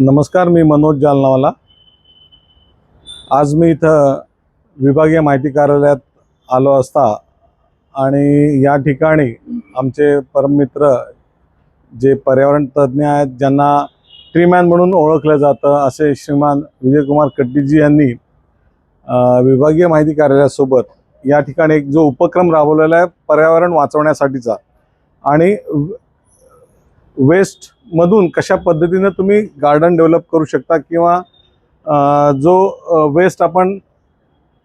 नमस्कार मी मनोज जालनावाला. आज मी इथं विभागीय माहिती कार्यालयात आलो असता आणि या ठिकाणी आमचे परममित्र जे पर्यावरण तज्ज्ञ आहेत ज्यांना ट्रीमॅन म्हणून ओळखलं जातं असे श्रीमान विजयकुमार कट्टीजी यांनी विभागीय माहिती कार्यालयासोबत या ठिकाणी एक जो उपक्रम राबवलेला आहे पर्यावरण वाचवण्यासाठीचा. आणि वेस्टमधून कशा पद्धतीनं तुम्ही गार्डन डेव्हलप करू शकता किंवा जो वेस्ट आपण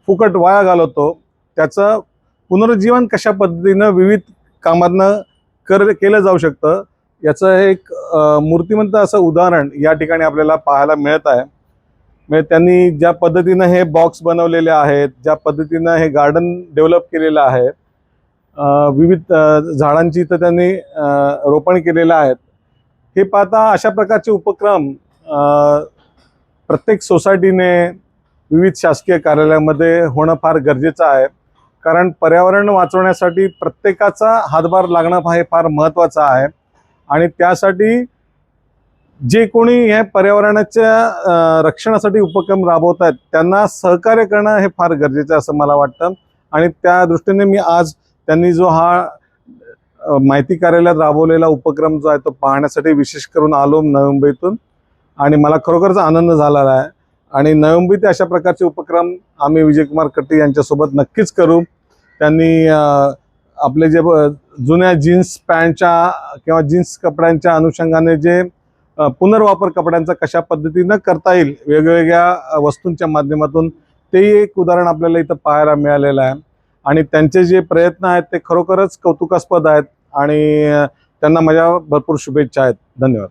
फुकट वाया घालवतो त्याचं पुनरुज्जीवन कशा पद्धतीनं विविध कामातनं कर केलं जाऊ शकतं याचं एक मूर्तिमंत असं उदाहरण या ठिकाणी आपल्याला पाहायला मिळत आहे. म्हणजे त्यांनी ज्या पद्धतीनं हे बॉक्स बनवलेले आहेत ज्या पद्धतीनं हे गार्डन डेव्हलप केलेलं आहे विविध झाडांची इथं त्यांनी रोपण केलेलं आहेत हे पाहता अशा प्रकारचे उपक्रम प्रत्येक सोसायटीने विविध शासकीय कार्यालयामध्ये होणं फार गरजेचं आहे. कारण पर्यावरण वाचवण्यासाठी प्रत्येकाचा हातभार लागणं हे फार महत्त्वाचं आहे. आणि त्यासाठी जे कोणी हे पर्यावरणाच्या रक्षणासाठी उपक्रम राबवत आहेत त्यांना सहकार्य करणं हे फार गरजेचं आहे असं मला वाटतं. आणि त्या दृष्टीने मी आज त्यांनी जो हा माहिती कार्यालयात राबवलेला उपक्रम जो आहे तो पाहण्यासाठी विशेष करून आलो नवी मुंबईतून आणि मला खरोखरच आनंद झालेला आहे. आणि नवी मुंबईत अशा प्रकारचे उपक्रम आम्ही विजयकुमार कट्टी यांच्यासोबत नक्कीच करू. त्यांनी आपले जे जुन्या जीन्स पॅन्टच्या किंवा जीन्स कपड्यांच्या अनुषंगाने जे पुनर्वापर कपड्यांचा कशा पद्धतीनं करता येईल वेगवेगळ्या वस्तूंच्या माध्यमातून तेही एक उदाहरण आपल्याला इथं पाहायला मिळालेलं आहे. आणि त्यांचे जे प्रयत्न आहेत ते खरोखरच कौतुकास्पद आहेत. आणि त्यांना माझ्या भरपूर शुभेच्छा आहेत. धन्यवाद.